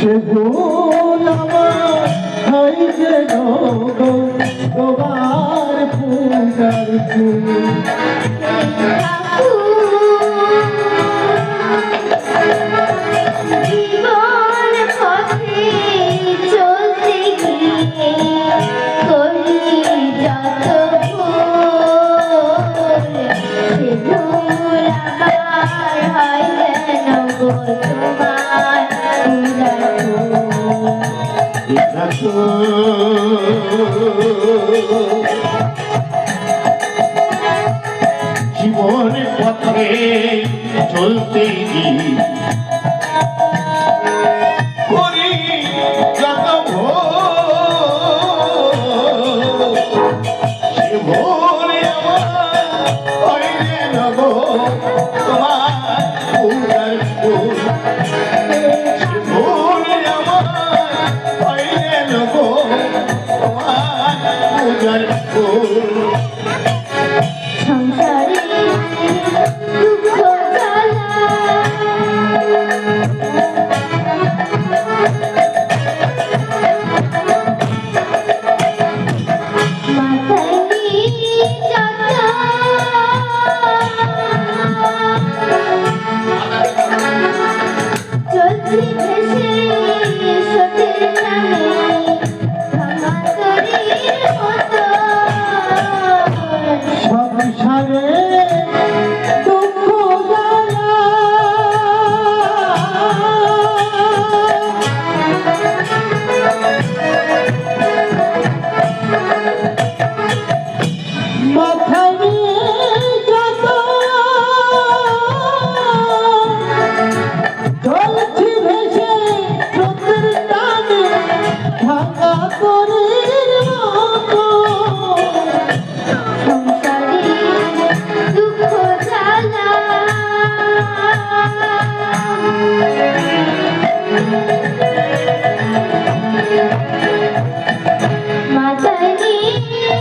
সে গুণ আমার হাই যে তোমার ফুল। জীবন পথে চলতে Hey.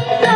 Bye.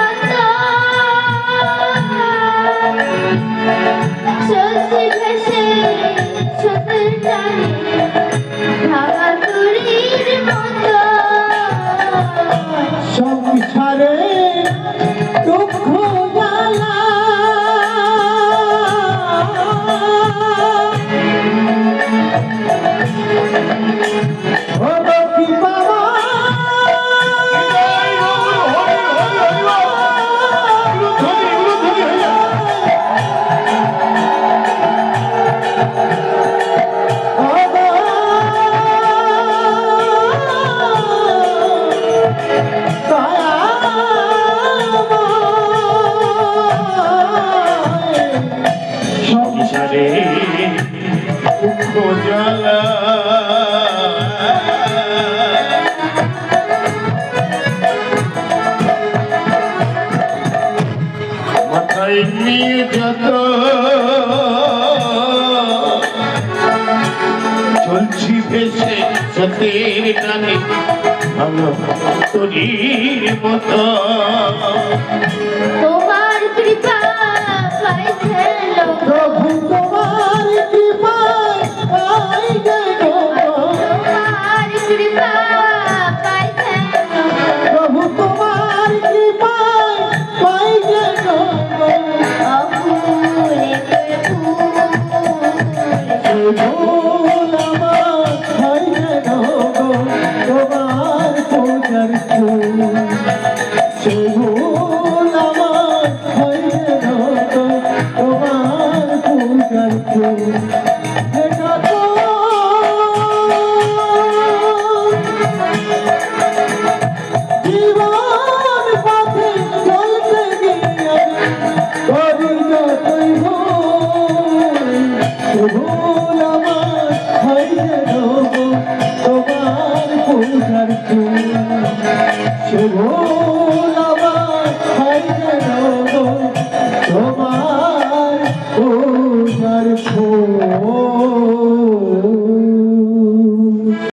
জলা মাথায় নিয়ে যত। চলছি ভেসে সতের গানে ভালো তরির মতো। তোমার কৃপা সবুজ